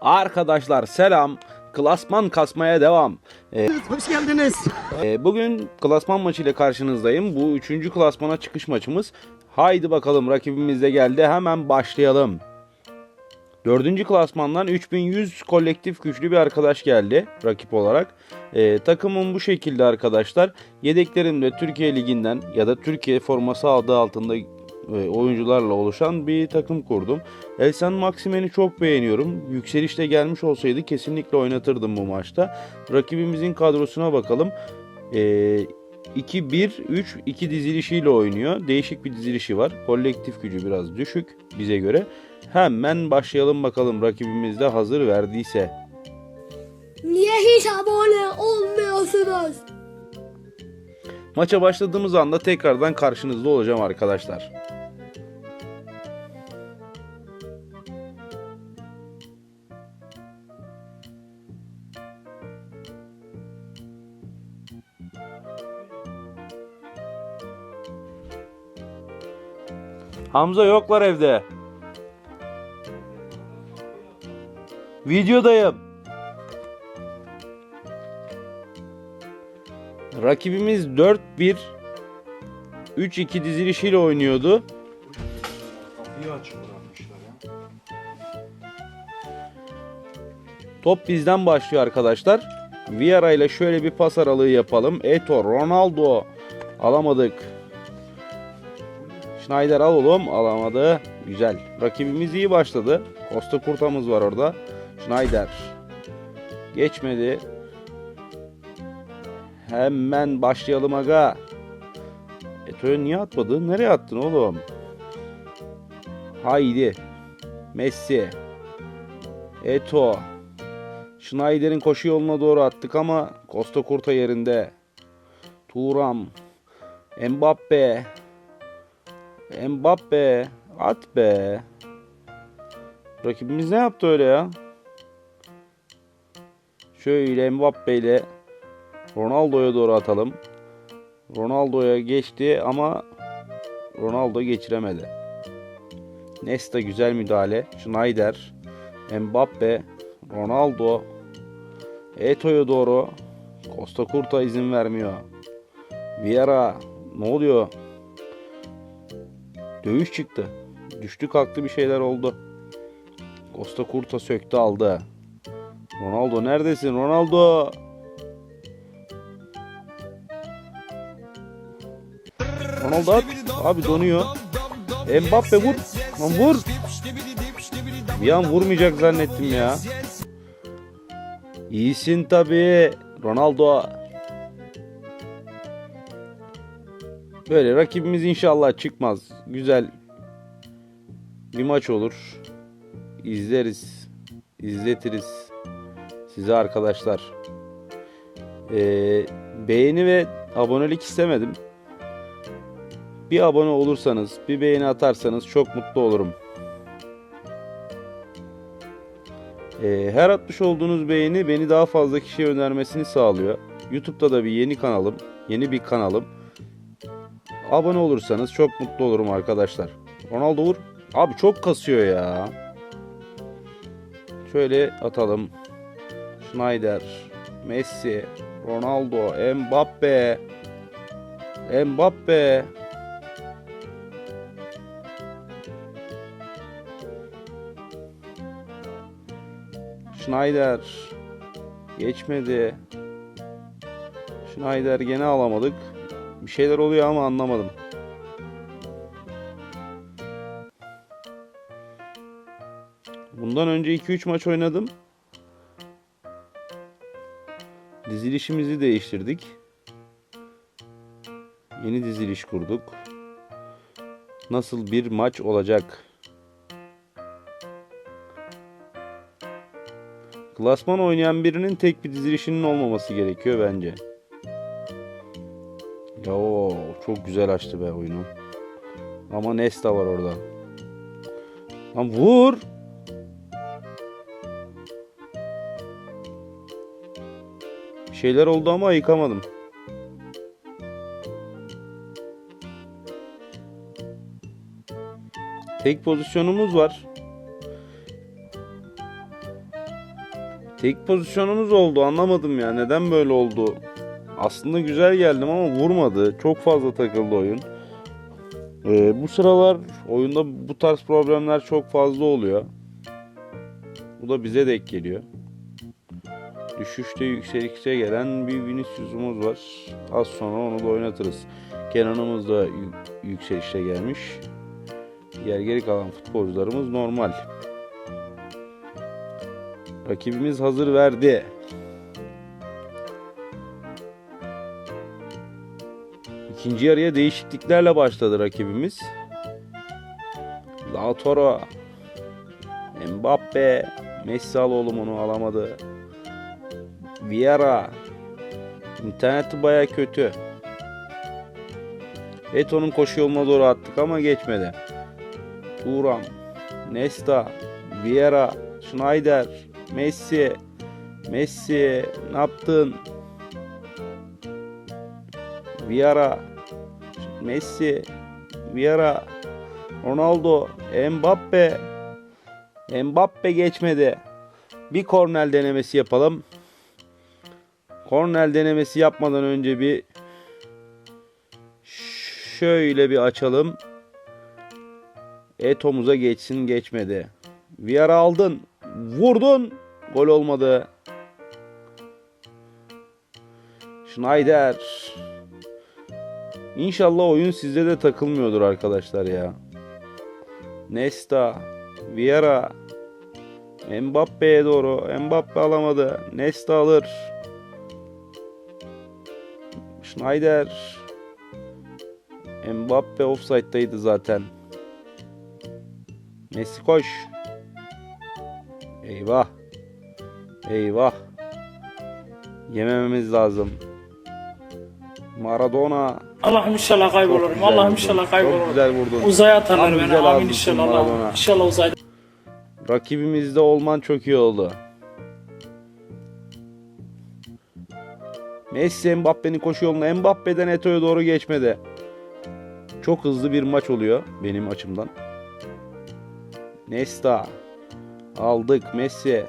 Arkadaşlar selam. Klasman kasmaya devam. Ee, Hoş geldiniz. e, bugün klasman maçı ile karşınızdayım. Bu üçüncü klasmana çıkış maçımız. Haydi bakalım rakibimiz de geldi. Hemen başlayalım. Dördüncü klasmandan 3100 kolektif güçlü bir arkadaş geldi rakip olarak. Ee, takımım bu şekilde arkadaşlar. Yedeklerimde Türkiye Ligi'nden ya da Türkiye forması adı altında e, oyuncularla oluşan bir takım kurdum. Elsan Maximen'i çok beğeniyorum. Yükselişte gelmiş olsaydı kesinlikle oynatırdım bu maçta. Rakibimizin kadrosuna bakalım. Ee, 2-1-3-2 dizilişiyle oynuyor. Değişik bir dizilişi var. Kolektif gücü biraz düşük bize göre. Hemen başlayalım bakalım rakibimiz de hazır verdiyse. Niye hiç abone olmuyorsunuz? Maça başladığımız anda tekrardan karşınızda olacağım arkadaşlar. Hamza yoklar evde. Videodayım. Rakibimiz 4-1 3-2 dizilişiyle oynuyordu. Kapıyı açık bırakmışlar ya. Top bizden başlıyor arkadaşlar. Vieira ile şöyle bir pas aralığı yapalım. Eto, Ronaldo alamadık. Schneider al oğlum alamadı. Güzel. Rakibimiz iyi başladı. Costa Kurta'mız var orada. Schneider. Geçmedi. Hemen başlayalım aga. Eto'ya niye atmadın? Nereye attın oğlum? Haydi. Messi. Eto. Schneider'in koşu yoluna doğru attık ama Costa Curta yerinde. Turam. Mbappe. Mbappe. At be. Rakibimiz ne yaptı öyle ya? Şöyle Mbappe ile Ronaldo'ya doğru atalım. Ronaldo'ya geçti ama Ronaldo geçiremedi. Nesta güzel müdahale. Schneider. Mbappe. Ronaldo. Eto'ya doğru. Costa Curta izin vermiyor. Vieira. Ne oluyor? Dövüş çıktı. Düştü kalktı bir şeyler oldu. Costa Curta söktü aldı. Ronaldo neredesin? Ronaldo. Ronaldo at. Abi donuyor. Mbappe vur. Lan vur. Bir an vurmayacak zannettim ya. İyisin tabi. Ronaldo. Böyle rakibimiz inşallah çıkmaz. Güzel bir maç olur. İzleriz. izletiriz size arkadaşlar. Ee, beğeni ve abonelik istemedim. Bir abone olursanız, bir beğeni atarsanız çok mutlu olurum. Ee, her atmış olduğunuz beğeni beni daha fazla kişiye önermesini sağlıyor. YouTube'da da bir yeni kanalım, yeni bir kanalım. Abone olursanız çok mutlu olurum arkadaşlar. Ronaldo vur. Abi çok kasıyor ya. Şöyle atalım. Schneider, Messi, Ronaldo, Mbappe. Mbappe. Schneider geçmedi. Schneider gene alamadık. Bir şeyler oluyor ama anlamadım. Bundan önce 2-3 maç oynadım. Dizilişimizi değiştirdik. Yeni diziliş kurduk. Nasıl bir maç olacak? Klasman oynayan birinin tek bir dizilişinin olmaması gerekiyor bence. Oo, çok güzel açtı be oyunu. Ama Nesta var orada. Lan vur. Bir şeyler oldu ama yıkamadım. Tek pozisyonumuz var. Tek pozisyonumuz oldu anlamadım ya neden böyle oldu. Aslında güzel geldim ama vurmadı. Çok fazla takıldı oyun. Ee, bu sıralar oyunda bu tarz problemler çok fazla oluyor. Bu da bize denk geliyor. Düşüşte yükselikçe gelen bir Vinicius'umuz var. Az sonra onu da oynatırız. Kenan'ımız da yü- yükselişte gelmiş. Diğer geri kalan futbolcularımız normal. Rakibimiz hazır verdi. İkinci yarıya değişikliklerle başladı rakibimiz. Lautaro, Mbappe, Messi oğlum onu alamadı. Vieira, interneti baya kötü. Eto'nun koşu yoluna doğru attık ama geçmedi. Turam, Nesta, Vieira, Schneider, Messi, Messi ne yaptın? Vieira, Messi, Vieira, Ronaldo, Mbappe, Mbappe geçmedi. Bir kornel denemesi yapalım. Kornel denemesi yapmadan önce bir şöyle bir açalım. Eto'muza geçsin geçmedi. Vieira aldın. Vurdun. Gol olmadı. Schneider. İnşallah oyun sizde de takılmıyordur arkadaşlar ya. Nesta. Vieira. Mbappe'ye doğru. Mbappe alamadı. Nesta alır. Schneider. Mbappe offside'daydı zaten. Messi koş. Eyvah. Eyvah. Yemememiz lazım. Maradona. Allah'ım inşallah Çok kaybolurum. Allah'ım inşallah Çok kaybolurum. güzel vurdun. Uzaya atarlar beni. Amin inşallah. Allah'ım. İnşallah uzayda. Rakibimizde olman çok iyi oldu. Messi Mbappe'nin koşu yoluna Mbappe'den Eto'ya doğru geçmedi. Çok hızlı bir maç oluyor benim açımdan. Nesta aldık Messi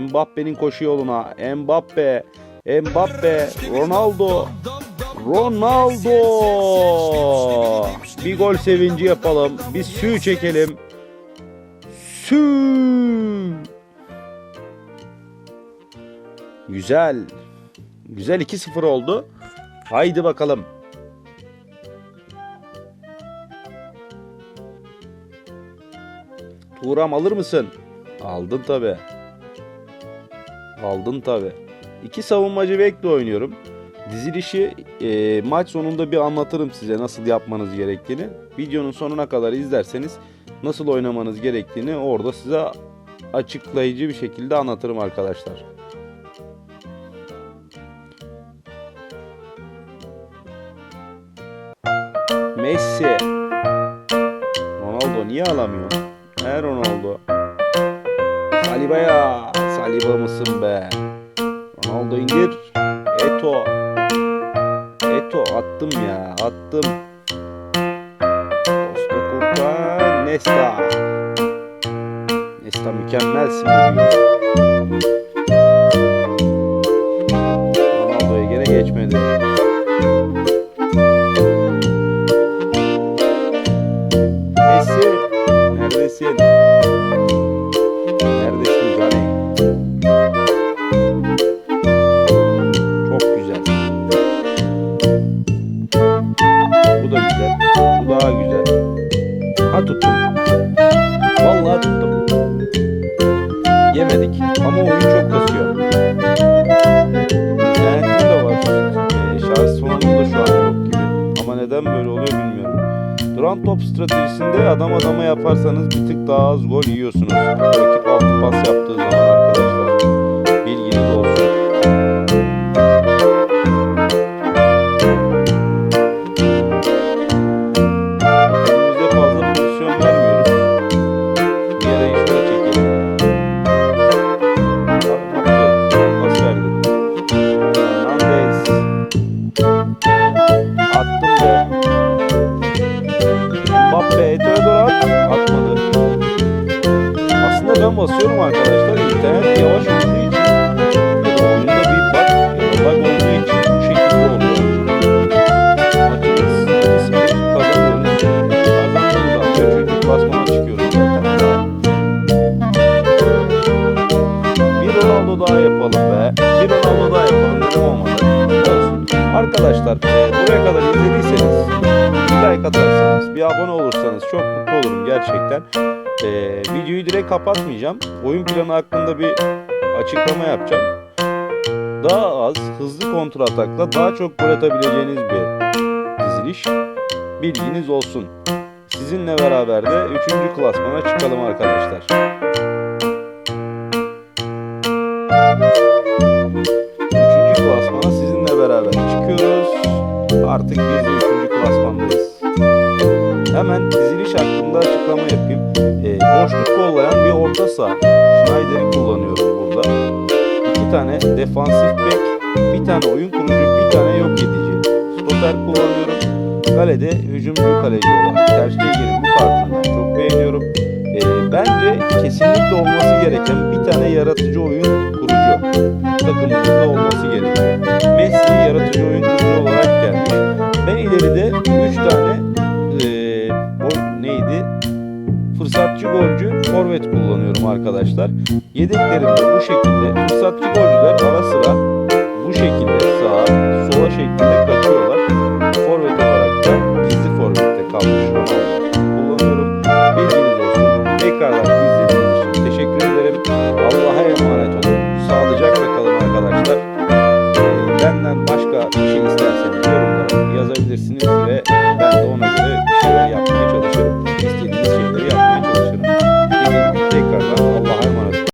Mbappe'nin koşu yoluna Mbappe Mbappe Ronaldo Ronaldo bir gol sevinci yapalım bir sü çekelim Sü. Güzel. Güzel 2-0 oldu. Haydi bakalım. Tuğram alır mısın? Aldın tabi. Aldın tabi. İki savunmacı bekle oynuyorum. Dizilişi e, maç sonunda bir anlatırım size nasıl yapmanız gerektiğini. Videonun sonuna kadar izlerseniz nasıl oynamanız gerektiğini orada size açıklayıcı bir şekilde anlatırım arkadaşlar. Messi. Ronaldo niye alamıyor? He Ronaldo. Saliba'ya. Saliba mısın be? Ronaldo indir. Attım. Costa Curta. Nesta. Nesta mükemmelsin neden böyle oluyor bilmiyorum. Duran top stratejisinde adam adama yaparsanız bir tık daha az gol yiyorsunuz. Rakip altı pas yaptığı zaman gerçekten. Ee, videoyu direkt kapatmayacağım. Oyun planı hakkında bir açıklama yapacağım. Daha az, hızlı kontra atakla daha çok gol atabileceğiniz bir diziliş. Bilginiz olsun. Sizinle beraber de 3. klasmana çıkalım arkadaşlar. Üçüncü klasmana sizinle beraber çıkıyoruz. Artık biz boşluk kollayan bir orta saha. Schneider'i kullanıyorum burada. İki tane defansif bek, bir tane oyun kurucu, bir tane yok edici. Stoper kullanıyorum. Kalede hücumcu kaleci olarak Ter Stegen'in bu kartını çok beğeniyorum. Ee, bence kesinlikle olması gereken bir tane yaratıcı oyun kurucu takımımızda olması gerekiyor. Messi yaratıcı oyun kurucu olarak gelmiş. Ben ileride 3 tane golcü forvet kullanıyorum arkadaşlar. Yedeklerimde bu şekilde fırsatçı golcüler ara sıra bu şekilde sağa sola şeklinde kaçıyorlar.